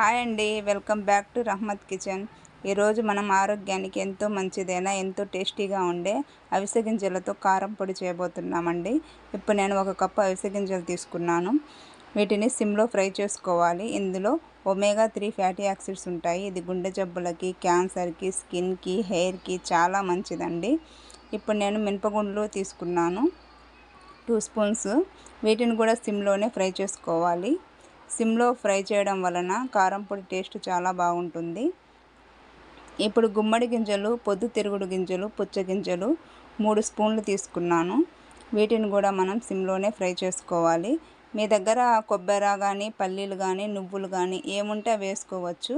Hi అండి. Welcome back to Rahmat kitchen. ఈరోజు మనం ఆరోగ్యానికి ఎంతో మంచిదైన ఎంతో టేస్టీగా ఉండే అవిసె గింజలతో కారం పొడి చేయబోతున్నామండి. ఇప్పుడు నేను ఒక కప్పు అవిసె గింజలు తీసుకున్నాను. వీటిని సిమ్లో ఫ్రై చేసుకోవాలి. ఇందులో ఒమేగా త్రీ ఫ్యాటీ యాక్సిడ్స్ ఉంటాయి. ఇది గుండె జబ్బులకి క్యాన్సర్కి స్కిన్కి హెయిర్కి చాలా మంచిదండి. ఇప్పుడు నేను మినపగుండ్లు తీసుకున్నాను. Two spoons. వీటిని కూడా సిమ్లోనే ఫ్రై చేసుకోవాలి. సిమ్లో ఫ్రై చేయడం వలన కారం పొడి టేస్ట్ చాలా బాగుంటుంది. ఇప్పుడు గుమ్మడి గింజలు పొద్దు తిరుగుడు గింజలు పుచ్చ గింజలు మూడు స్పూన్లు తీసుకున్నాను. వీటిని కూడా మనం సిమ్లోనే ఫ్రై చేసుకోవాలి. మీ దగ్గర కొబ్బరి కానీ పల్లీలు కానీ నువ్వులు కానీ ఏముంటే వేసుకోవచ్చు.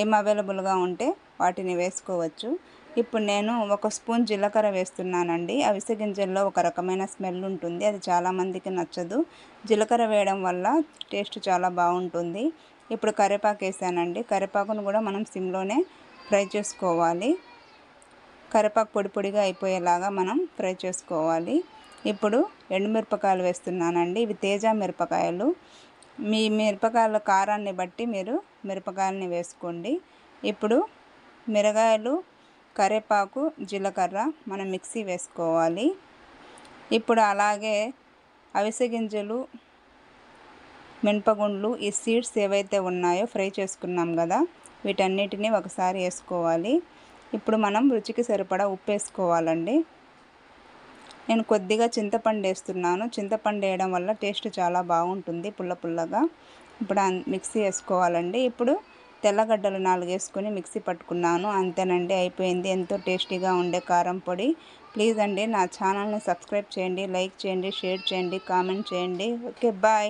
ఏం అవైలబుల్గా ఉంటే వాటిని వేసుకోవచ్చు. ఇప్పుడు నేను ఒక స్పూన్ జీలకర్ర వేస్తున్నానండి. అవిసె గింజల్లో ఒక రకమైన స్మెల్ ఉంటుంది. అది చాలామందికి నచ్చదు. జీలకర్ర వేయడం వల్ల టేస్ట్ చాలా బాగుంటుంది. ఇప్పుడు కరివేపాకు వేసానండి. కరివేపాకును కూడా మనం సిమ్లోనే ఫ్రై చేసుకోవాలి. కరివేపాకు పొడి పొడిగా అయిపోయేలాగా మనం ఫ్రై చేసుకోవాలి. ఇప్పుడు ఎండుమిరపకాయలు వేస్తున్నానండి. ఇవి తేజ మిరపకాయలు. మీ మిరపకాయల కారాన్ని బట్టి మీరు మిరపకాయలని వేసుకోండి. ఇప్పుడు మిరగాయలు కరివేపాకు జీలకర్ర మనం మిక్సీ వేసుకోవాలి. ఇప్పుడు అలాగే అవిసె గింజలు మినపగుండ్లు ఈ సీడ్స్ ఏవైతే ఉన్నాయో ఫ్రై చేసుకున్నాం కదా వీటన్నిటిని ఒకసారి వేసుకోవాలి. ఇప్పుడు మనం రుచికి సరిపడా ఉప్పు వేసుకోవాలండి. నేను కొద్దిగా చింతపండు వేస్తున్నాను. చింతపండు వేయడం వల్ల టేస్ట్ చాలా బాగుంటుంది పుల్ల పుల్లగా. ఇప్పుడు మిక్సీ వేసుకోవాలండి. ఇప్పుడు తెల్లగడ్డలు నాలుగేసుకొని మిక్సీ పట్టుకున్నాను. అంతేనండి అయిపోయింది. ఎంతో టేస్టీగా ఉండే కారం పొడి. ప్లీజ్ అండి నా ఛానల్ని సబ్స్క్రైబ్ చేయండి లైక్ చేయండి షేర్ చేయండి కామెంట్ చేయండి. Okay bye.